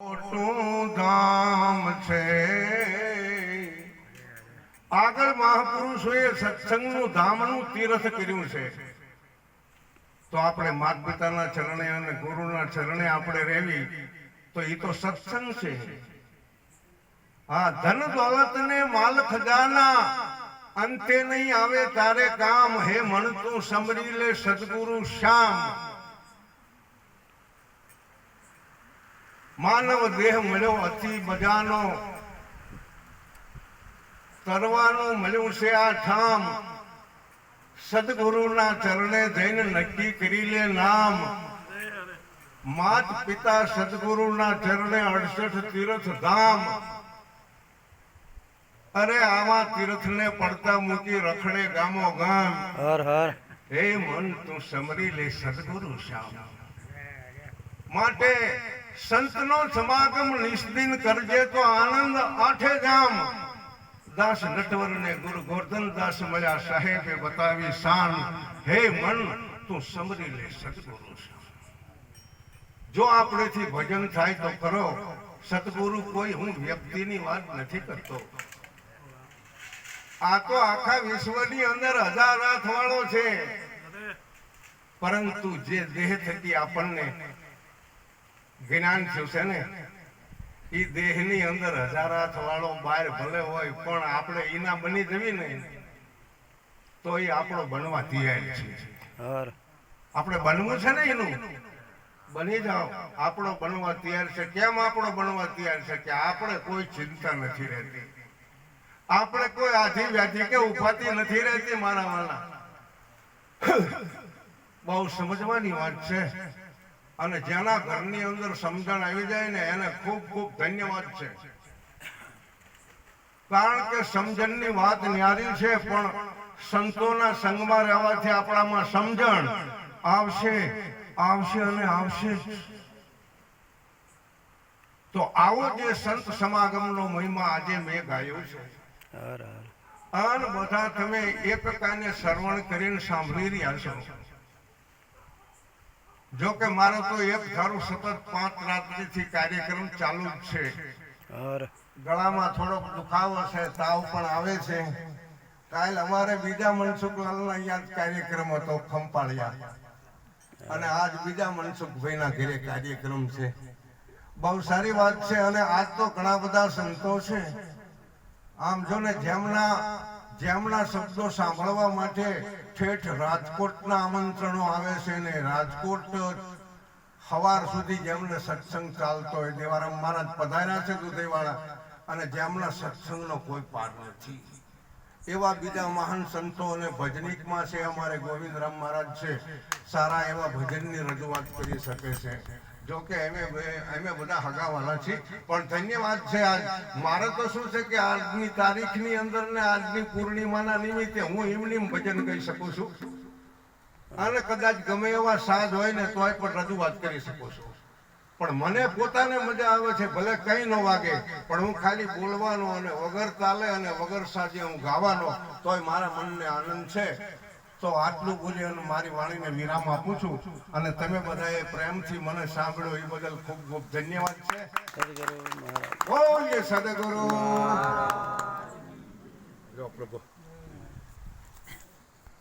મોટું ધામ છે. આગળ મહાપુરુષોએ સત્સંગનું, ધામનું તીર્થ કર્યું છે. તો આપણે માત પિતાના ચરણે અને ગુરુના ચરણે આપણે રહેવી, તો એ તો સત્સંગ છે. હા, ધન દોલત ને માલ ખજાના. અંતે નહીં આવે તારે કામ. હે મણતું સમરી લે સદગુરુ શ્યામ. માનવ દેહ મળ્યો અતિ બધાનો. તરવાનું મળ્યું છે આ ઠામ સદગુરુના ચરણે જઈને નક્કી કરી લે નામ. માત પિતા સદગુરુના ચરણે અડસઠ તીર્થ ધામ. અરે આવા તીર્થને પડતા મૂકી રખડે ગામો ગામ. હર હર. હે મન તું સમરી લે સદગુરુ શ્યામ. માટે સંતનો સમાગમ નિષ્દિન કરજે તો આનંદ આઠે ગામ દાસ નટવર ને ગુરુ ગોર્ધન દાસ મળ્યા સાહેબે બતાવી શાન. હે મન, તું સમરી લે સદગુરુ જો આપણેથી ભજન થાય તો કરો. સદગુરુ કોઈ હું વ્યક્તિની વાત નથી કરતો. આ તો આખા વિશ્વની અંદર હજાર હાથ વાળો છે. પરંતુ જે દેહ થકી આપણને જ્ઞાન છે ને? એ દેહની અંદર હજાર હાથ વાળો બહાર ભલે હોય પણ આપણે એના બની જવી ને તો એ આપણો બનવા તૈયાર છે. આપણે બનવું છે ને એનું? બની જાઓ. આપણો બનવા તૈયાર છે. કેમ આપણો બનવા તૈયાર છે? કે આપણે કોઈ ચિંતા નથી રહેતી. આપણે કોઈ આધી વ્યાધિ કે ઉપાતી નથી રહેતી મારા વાળા બહુ સમજવાની વાત છે. અને જેના ઘરની અંદર સમજણ આવી જાય ને એને ખૂબ ખૂબ ધન્યવાદ છે. કારણ કે સમજણની વાત ન્યારી છે પણ સંતોના સંગમાં રહેવાથી આપણામાં સમજણ આવશે આવશે અને આવશે તો આવો જે સંત સમાગમનો મહિમા આજે મેં ગાયો છે. અન બધા તમે એક કાને શ્રવણ કરીને સાંભળી રહ્યા છો. જો કે મારો તો એક ધારું સતત પાંચ રાત્રિથી કાર્યક્રમ ચાલુ જ છે. ગળામાં થોડોક દુખાવો છે તાવ પણ આવે છે. કાલ અમારે બીજા મનસુખલાલના અહીંયા કાર્યક્રમ હતો ખંપાળિયા. અને આજ બીજા મનસુખભાઈના ઘરે કાર્યક્રમ છે. બહુ સારી વાત છે અને આજ તો ઘણા બધા સંતો છે. આમ જો ને જેમના જેમના શબ્દો સાંભળવા માટે ઠેઠ રાજકોટના આમંત્રણો આવે છે ને રાજકોટ સવાર સુધી જેમને સત્સંગ ચાલતો હોય, દેવારામ મહારાજ પધાર્યા છે દુધઈવાળા અને જેમના સત્સંગનો કોઈ પાર નથી. એવા બીજા મહાન સંતો અને ભજનિકમાં છે, અમારે ગોવિંદરામ મહારાજ છે, સારા એવા ભજનની રજૂઆત કરી શકે છે. જો કે અમે અમે બધા હગાવાલા છીએ. પણ ધન્યવાદ છે આજ. મારે તો શું છે કે આજની તારીખની અંદર ને આજની પૂર્ણિમાના નિમિત્તે હું એમની ભજન કહી શકું છું. અને કદાચ ગમે એવા સાજ હોય ને તોય પણ રજૂઆત કરી શકું છું. પણ મને પોતાને મજા આવે છે, ભલે કઈ ન વાગે, પણ હું ખાલી બોલવાનો અને વગર તાલે અને વગર સાજે હું ગાવાનો, તોય મારા મનને આનંદ છે. તો આટલું બોલી અને મારી વાણીને વિરામ આપું છું. અને તમે બધાએ પ્રેમથી મને સાંભળ્યો એ બદલ ખૂબ ખૂબ ધન્યવાદ છે. બોલીએ સદગુરુ. જો પ્રભુ.